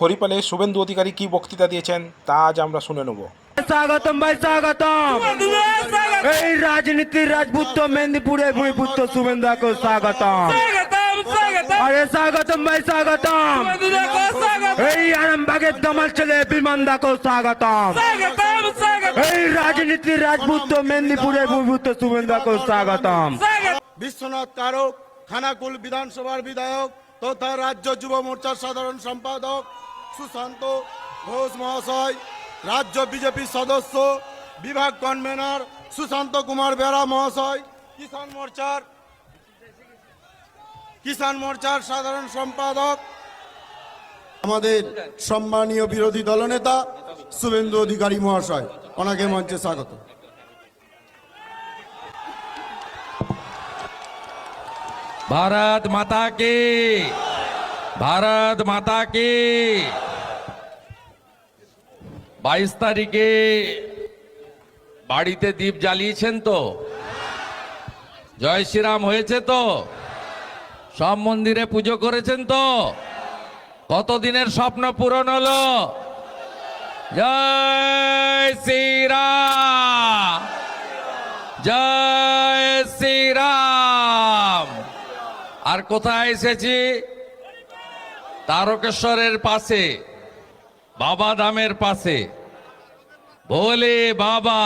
হরিপালে শুভেন্দু অধিকারী কি বক্তৃতা দিয়েছেন তা আজ আমরা শুনে নেব। স্বাগতম ভাই স্বাগতম। এই রাজনীতির রাজপুত্র মেদিনীপুরে ভূমিপুত্র শুভেন্দুকে স্বাগতম। আরে স্বাগতম ভাই স্বাগতম। এই আরামবাগের দমাল ছেলে বিমানদাকে স্বাগতম। এই রাজনীতির রাজপুত্র মেদিনীপুরে ভূমিপুত্র শুভেন্দুকে স্বাগতম। বিশ্বনাথ কারক খানাকুল বিধানসভার বিধায়ক তথা রাজ্য যুব মোর্চার সাধারণ সম্পাদক সুশান্ত ঘোষ মহাশয় রাজ্য বিজেপি সদস্য বিভাগ কনভেনার সুশান্ত কুমার বেরা মহাশয় কিষাণ মোর্চার কিষাণ মোর্চার সাধারণ সম্পাদক আমাদের সম্মানীয় বিরোধী দলনেতা শুভেন্দু অধিকারী মহাশয় ওনাকে মঞ্চে স্বাগত भारत माता की भारत माता की বাইশ তারিখে বাড়িতে দ্বীপ জ্বালিয়েছেন তো? জয় শ্রীরাম হয়েছে তো? সব মন্দিরে পুজো করেছেন তো? কতদিনের স্বপ্ন পূরণ হলো? জয় শ্রীরাম! জয় শ্রীরাম! আর কোথায় এসেছি? তারকেশ্বরের পাশে। বাবা ধামের পাশে। ভোলে বাবা।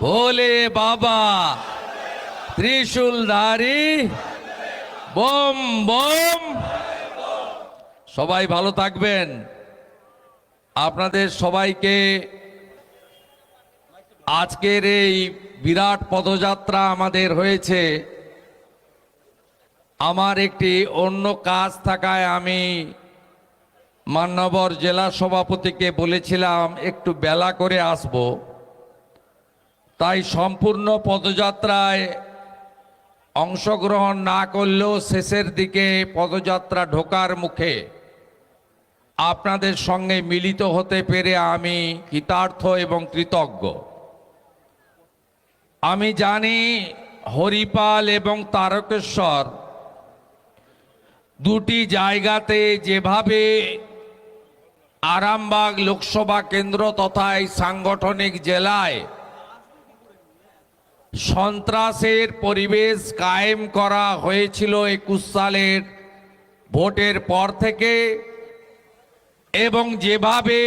ভোলে বাবা। ত্রিশূলধারী। বোম বোম। সবাই ভালো থাকবেন। আপনাদের সবাইকে আজকের এই বিরাট পদযাত্রা আমাদের হয়েছে। আমার একটি অন্য কাজ থাকায় আমি মান্যবর জেলা সভাপতিকে বলেছিলাম, একটু বেলা করে আসব। তাই সম্পূর্ণ পদযাত্রায় অংশগ্রহণ না করলেও শেষের দিকে পদযাত্রা ঢোকার মুখে আপনাদের সঙ্গে মিলিত হতে পেরে আমি কৃতার্থ এবং কৃতজ্ঞ। আমি জানি হরিপাল এবং তারকেশ্বর দুটি জায়গাতে যেভাবে আরামবাগ লোকসভা কেন্দ্র তথা এই সাংগঠনিক জেলায় সন্ত্রাসের পরিবেশ কায়েম করা হয়েছিল একুশ সালের ভোটের পর থেকে এবং যেভাবে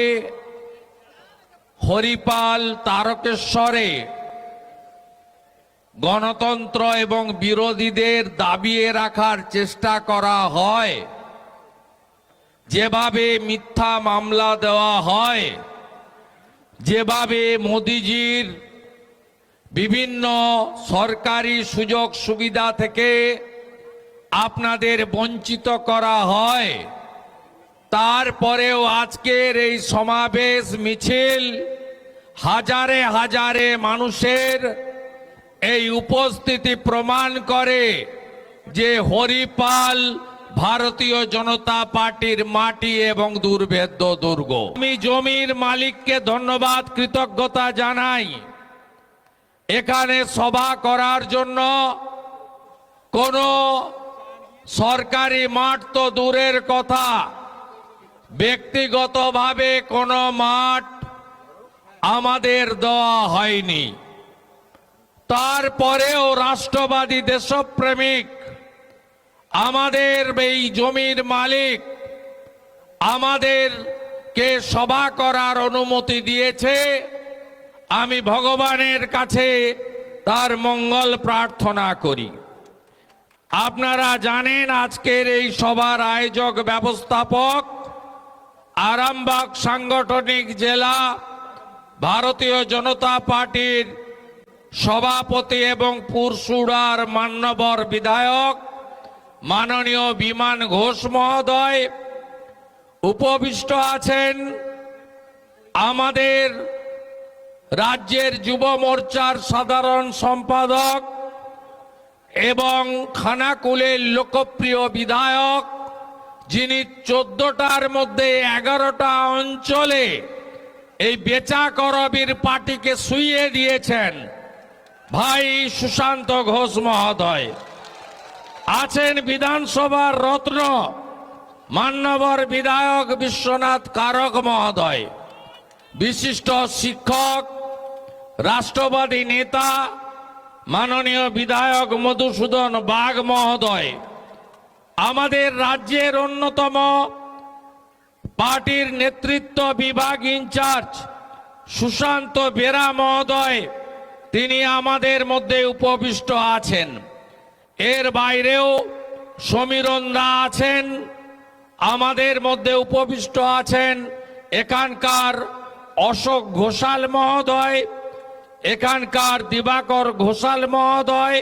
হরিপাল তারকেশ্বরে গণতন্ত্র এবং বিরোধীদের দাবিয়ে রাখার চেষ্টা করা হয় যেভাবে মিথ্যা মামলা দেওয়া হয়, যেভাবে মোদিজির বিভিন্ন সরকারি সুযোগ সুবিধা থেকে আপনাদের বঞ্চিত করা হয়, তারপরেও আজকের এই সমাবেশ মিছিল হাজারে হাজারে মানুষের এই উপস্থিতি প্রমাণ করে যে হরিপাল ভারতীয় জনতা পার্টির মাটি এবং দুর্ভেদ্য দুর্গ। আমি জমির মালিককে ধন্যবাদ, কৃতজ্ঞতা জানাই। এখানে সভা করার জন্য কোনো সরকারি মাঠ তো দূরের কথা। ব্যক্তিগতভাবে কোনো মাঠ আমাদের দেওয়া হয়নি। তারপরেও রাষ্ট্রবাদী দেশপ্রেমিক আমাদের এই জমির মালিক আমাদেরকে সভা করার অনুমতি দিয়েছে। আমি ভগবানের কাছে তার মঙ্গল প্রার্থনা করি। আপনারা জানেন আজকের এই সভার আয়োজক ব্যবস্থাপক আরামবাগ সাংগঠনিক জেলা ভারতীয় জনতা পার্টির সভাপতি এবং পুরসুড়ার মান্যবর বিধায়ক মাননীয় বিমান ঘোষ মহোদয়, উপবিষ্ট আছেন আমাদের রাজ্যের যুব মোর্চার সাধারণ সম্পাদক এবং খানাকুলের লোকপ্রিয় বিধায়ক, যিনি চোদ্দটার মধ্যে এগারোটা অঞ্চলে এই বেচা করবির পার্টিকে শুইয়ে দিয়েছেন। ভাই সুশান্ত ঘোষ মহোদয়। আছেন বিধানসভার রত্ন মান্যবর বিধায়ক বিশ্বনাথ কারক মহোদয়। বিশিষ্ট শিক্ষক, রাষ্ট্রবাদী নেতা, মাননীয় বিধায়ক মধুসূদন বাগ মহোদয়। আমাদের রাজ্যের অন্যতম পার্টির নেতৃত্ব বিভাগ ইনচার্জ সুশান্ত বেরা মহোদয়, তিনি আমাদের মধ্যে উপবিষ্ট আছেন। এর বাইরেও সমীরণ দা আছেন, আমাদের মধ্যে উপবিষ্ট আছেন এখানকার অশোক ঘোষাল মহোদয়, এখানকার দিবাকর ঘোষাল মহোদয়,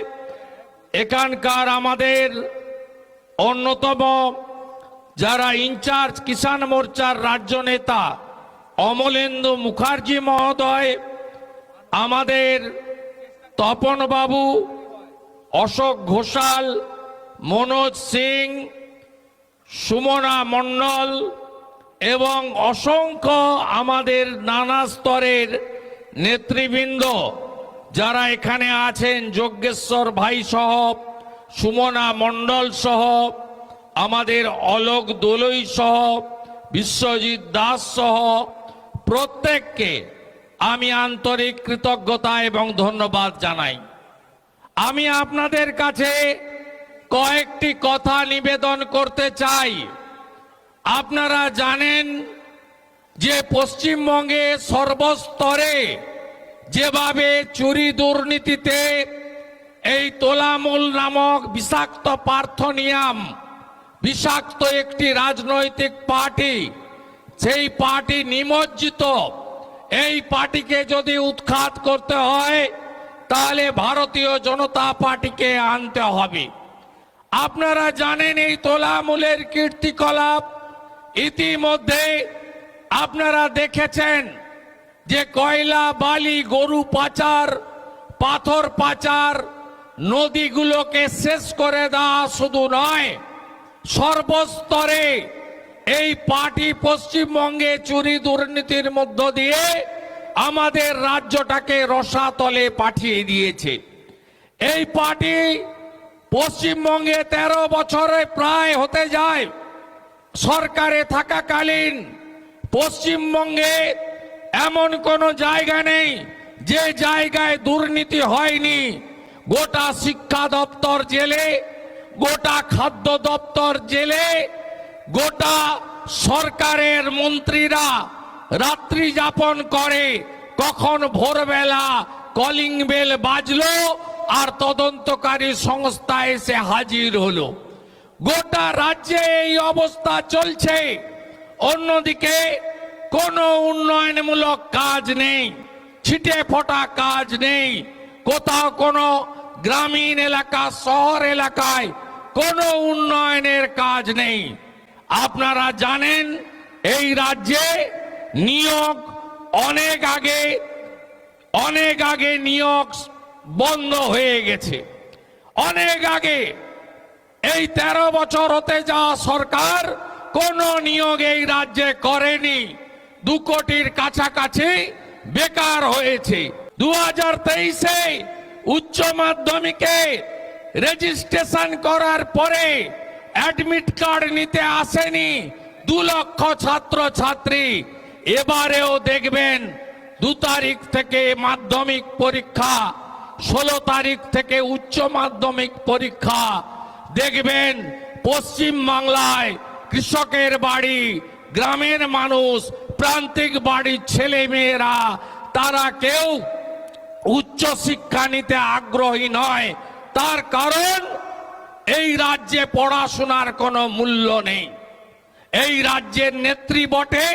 এখানকার আমাদের অন্যতম যারা ইনচার্জ কিষাণ মোর্চার রাজ্য নেতা অমলেন্দু মুখার্জি মহোদয়, আমাদের তপন বাবু অশোক ঘোষাল, মনোজ সিং, সুমনা মণ্ডল এবং অসংখ্য আমাদের নানা স্তরের নেতৃবৃন্দ যারা এখানে আছেন যজ্ঞেশ্বর ভাই সহ, সুমনা মণ্ডল সহ, আমাদের অলোক দোলই সহ, বিশ্বজিৎ দাস সহ, প্রত্যেককে আমি আন্তরিক কৃতজ্ঞতা এবং ধন্যবাদ জানাই। আমি আপনাদের কাছে কয়েকটি কথা নিবেদন করতে চাই। আপনারা জানেন যে পশ্চিমবঙ্গে সর্বস্তরে যেভাবে চুরি দুর্নীতিতে এই তোলামূল নামক বিষাক্ত পার্থনিয়াম, বিষাক্ত একটি রাজনৈতিক পার্টি, সেই পার্টি নিমজ্জিত। এই পার্টিকে যদি উৎখাত করতে হয় তাহলে ভারতীয় জনতা পার্টিকে আনতে হবে। আপনারা জানেন এই তোলামূলের কীর্তিকলাপ। ইতিমধ্যে আপনারা দেখেছেন যে কয়লা, বালি, গরু পাচার, পাথর পাচার নদীগুলোকে শেষ করে দেওয়া শুধু নয়, সর্বস্তরে এই পার্টি পশ্চিমবঙ্গে চুরি দুর্নীতির মধ্য দিয়ে আমাদের রাজ্যটাকে রসাতলে পাঠিয়ে দিয়েছে। এই পার্টি পশ্চিমবঙ্গে তেরো বছরে প্রায় হতে যায়। সরকারে থাকাকালীন পশ্চিমবঙ্গে এমন কোনো জায়গা নেই যে জায়গায় দুর্নীতি হয়নি। গোটা শিক্ষা দপ্তর জেলে, গোটা খাদ্য দপ্তর জেলে, গোটা সরকারের মন্ত্রীরা রাত্রি যাপন করে, কখন ভোরবেলা কলিং বেল বাজলো আর তদন্তকারী সংস্থা এসে হাজির হলো। গোটা রাজ্যে এই অবস্থা চলছে। অন্যদিকে কোনো উন্নয়নমূলক কাজ নেই, ছিটে ফোটা কাজ নেই। কোথাও কোনো গ্রামীণ এলাকা, শহর এলাকায় কোনো উন্নয়নের কাজ নেই। আপনারা জানেন, এই রাজ্যে নিয়োগ অনেক আগে অনেক আগে নিয়োগ বন্ধ হয়ে গেছে। অনেক আগে এই তেরো বছর হতে যাওয়া সরকার কোন নিয়োগ এই রাজ্যে করেনি। দু কোটির কাছাকাছি বেকার হয়েছে। দু হাজার তেইশে উচ্চ মাধ্যমিকে রেজিস্ট্রেশন করার পরে অ্যাডমিট কার্ড নিতে আসেনি দু লক্ষ ছাত্র ছাত্রী এবারেও দেখবেন দু তারিখ থেকে মাধ্যমিক পরীক্ষা, ষোলো তারিখ থেকে উচ্চ মাধ্যমিক পরীক্ষা। দেখবেন পশ্চিম বাংলায় কৃষকের বাড়ি, গ্রামের মানুষ, প্রান্তিক বাড়ির ছেলে মেয়েরা তারা কেউ উচ্চ শিক্ষা নিতে আগ্রহী নয়। তার কারণ, এই রাজ্যে পড়াশোনার কোনো মূল্য নেই। এই রাজ্যের নেত্রী বটে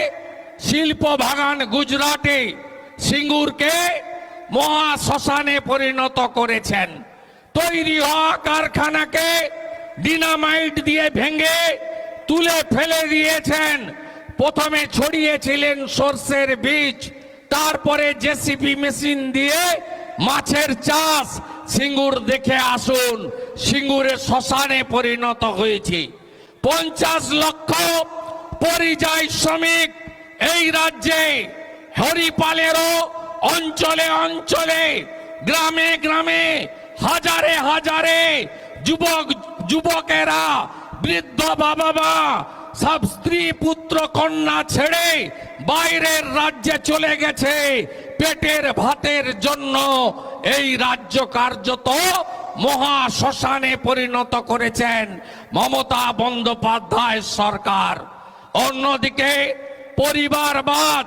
শিল্প বাগান গুজরাটে সিঙ্গুরকে মহা শ্মশানে পরিণত করেছেন। তৈরি হওয়া কারখানাকে ডিনামাইট দিয়ে ভেঙে তুলে ফেলে দিয়েছেন। প্রথমে ছড়িয়েছিলেন সর্ষের বীজ, তারপরে জেসিপি মেশিন দিয়ে মাছের চাষ। সিঙ্গুর দেখে আসুন, সিঙ্গুরে শ্মশানে পরিণত হয়েছে। পঞ্চাশ লক্ষ পরিযায়ী শ্রমিক এই রাজ্যে হরিপালেরও অঞ্চলে অঞ্চলে, গ্রামে গ্রামে, হাজারে হাজারে যুবক, যুবকেরা, বৃদ্ধ বাবা মা সব স্ত্রী, পুত্র, কন্যা ছেড়ে বাইরের রাজ্যে চলে গেছে। পেটের ভাতের জন্য এই রাজ্য কার্যত মহা শ্মশানে পরিণত করেছেন মমতা বন্দ্যোপাধ্যায় সরকার। অন্যদিকে পরিবারবাদ,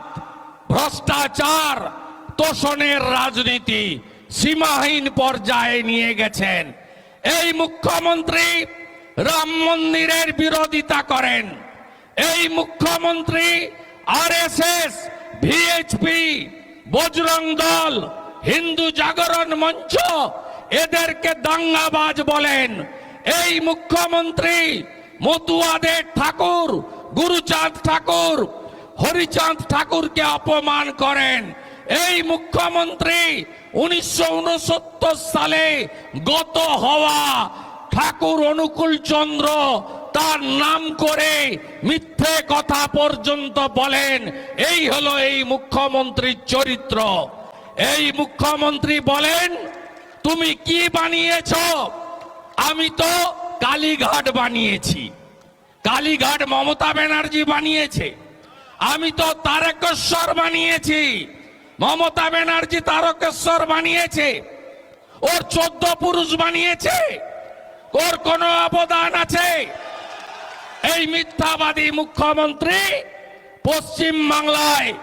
ভ্রষ্টাচার, তোষণের রাজনীতি সীমাহীন পর্যায়ে নিয়ে গেছেন। এই মুখ্যমন্ত্রী রাম মন্দিরের বিরোধিতা করেন। এই মুখ্যমন্ত্রী আরএসএস, ভিএইচপি, বজরং দল, হিন্দু জাগরণ মঞ্চ এদেরকে দাঙ্গাবাজ বলেন। এই মুখ্যমন্ত্রী মতুয়াদের ঠাকুর, গুরুচাঁদ ঠাকুর হরিচাঁদ ঠাকুরকে অপমান করেন। এই মুখ্যমন্ত্রী উনিশশো সালে গত হওয়া ঠাকুর অনুকূল চন্দ্র তার নাম করে মিথ্যে কথা পর্যন্ত বলেন। এই হলো এই মুখ্যমন্ত্রীর চরিত্র। এই মুখ্যমন্ত্রী বলেন, তুমি কি বানিয়েছ? আমি তো কালীঘাট বানিয়েছি। কালীঘাট মমতা ব্যানার্জি বানিয়েছে। আমি তো তারকেশ্বর বানিয়েছি। মমতা ব্যানার্জি তারকেশ্বর বানিয়েছে। ওর চোদ্দ পুরুষ বানিয়েছে। ওর কোনো অবদান আছে। এই মিথ্যাবাদী মুখ্যমন্ত্রী পশ্চিম বাংলায়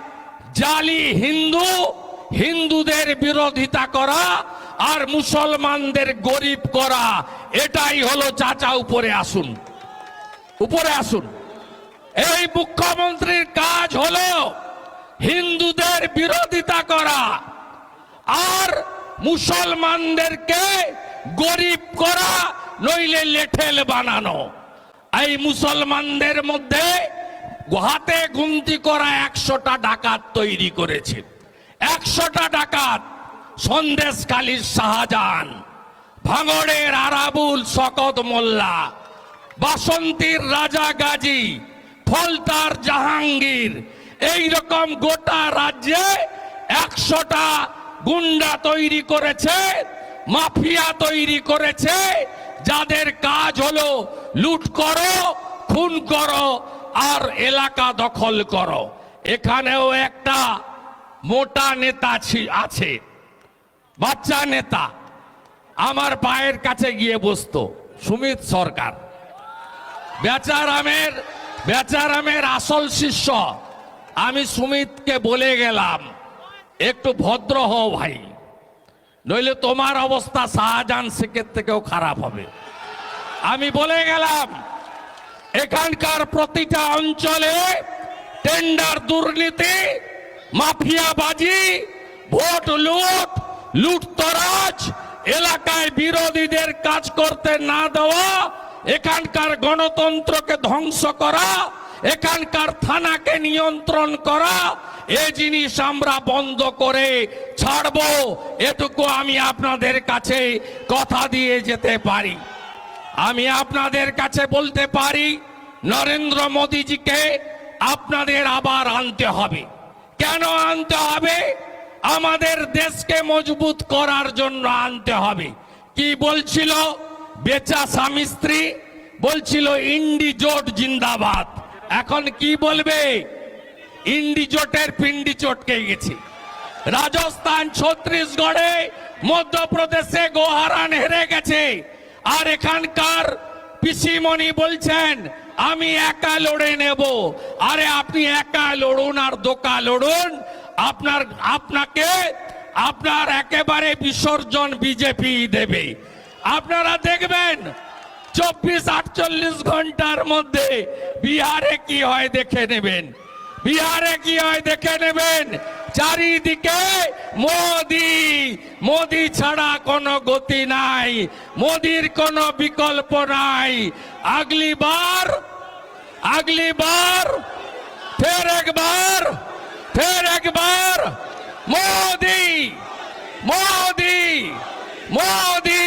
জালি হিন্দু, হিন্দুদের বিরোধিতা করা আর মুসলমানদের গরিব করা, এটাই হলো চাচা, উপরে আসুন। উপরে আসুন। এই মুখ্যমন্ত্রীর কাজ হলো হিন্দুদের বিরোধিতা করা আর মুসলমানদেরকে গরিব করা, নইলে লেঠেল বানানো। এই মুসলমানদের মধ্যে হাতে গুনতি করা একশোটা ডাকাত তৈরি করেছে। একশোটা ডাকাত সন্দেশকালীর শাহজাহান, ভাঙড়ের আরাবুল শকত মোল্লা, বাসন্তীর রাজা গাজী ফলতার জাহাঙ্গীর। এই রকম গোটা রাজ্যে একশোটা গুন্ডা তৈরি করেছে, মাফিয়া তৈরি করেছে, যাদের কাজ হলো লুট করো, খুন করো, আর এলাকা দখল করো। এখানেও একটা মোটা নেতা আছে, বাচ্চা নেতা, আমার পায়ের কাছে গিয়ে বসতো, সুমিত সরকার। বেচারামের বেচারামের আসল শিষ্য। আমি সুমিতকে বলে গেলাম, একটু ভদ্র হও ভাই, নইলে তোমার অবস্থা শাহজাহান শেখের থেকেও খারাপ হবে। আমি বলে গেলাম, এখানকার প্রতিটা অঞ্চলে টেন্ডার দুর্নীতি, মাফিয়াবাজি, ভোট লুট, লুটতরাজ, এলাকায় বিরোধীদের কাজ করতে না দেওয়া এখানকার গণতন্ত্রকে ধ্বংস করা, এখানকার থানাকে নিয়ন্ত্রণ করা, এ জিনিস আমরা বন্ধ করে ছাড়বো। এটুকু আমি আপনাদের কাছে কথা দিয়ে যেতে পারি। আমি আপনাদের কাছে বলতে পারি, নরেন্দ্র মোদীজিকে আপনাদের আবার আনতে হবে। কেন আনতে হবে? আমাদের দেশকে মজবুত করার জন্য আনতে হবে। কি বলছিল? বেচা স্বামী স্ত্রী বলছিল ইন্ডি জোট জিন্দাবাদ। এখন কি বলবে? ইন্ডি জোটের পিন্ডি চটকে গেছে। রাজস্থান, ছত্তিশগড়ে মধ্যপ্রদেশে গোহারান হেরে গেছে। আর এখানকার পিসিমণি বলছেন, আমি একা লড়ে নেব। আরে আপনি একা লড়ুন আর দোকা লড়ুন। আপনার, আপনাকে, আপনার একেবারে বিসর্জন বিজেপি দেবে। আপনারা দেখবেন চব্বিশ আটচল্লিশ ঘণ্টার মধ্যে বিহারে কি হয় দেখে নেবেন। বিহারে কি হয় দেখে নেবেন, চারিদিকে মোদি। মোদি ছাড়া কোনো গতি নাই, মোদির কোনো বিকল্প নাই। আগলি বার আগলি বার, ফের একবার ফের একবার, মোদি মোদি। মোদি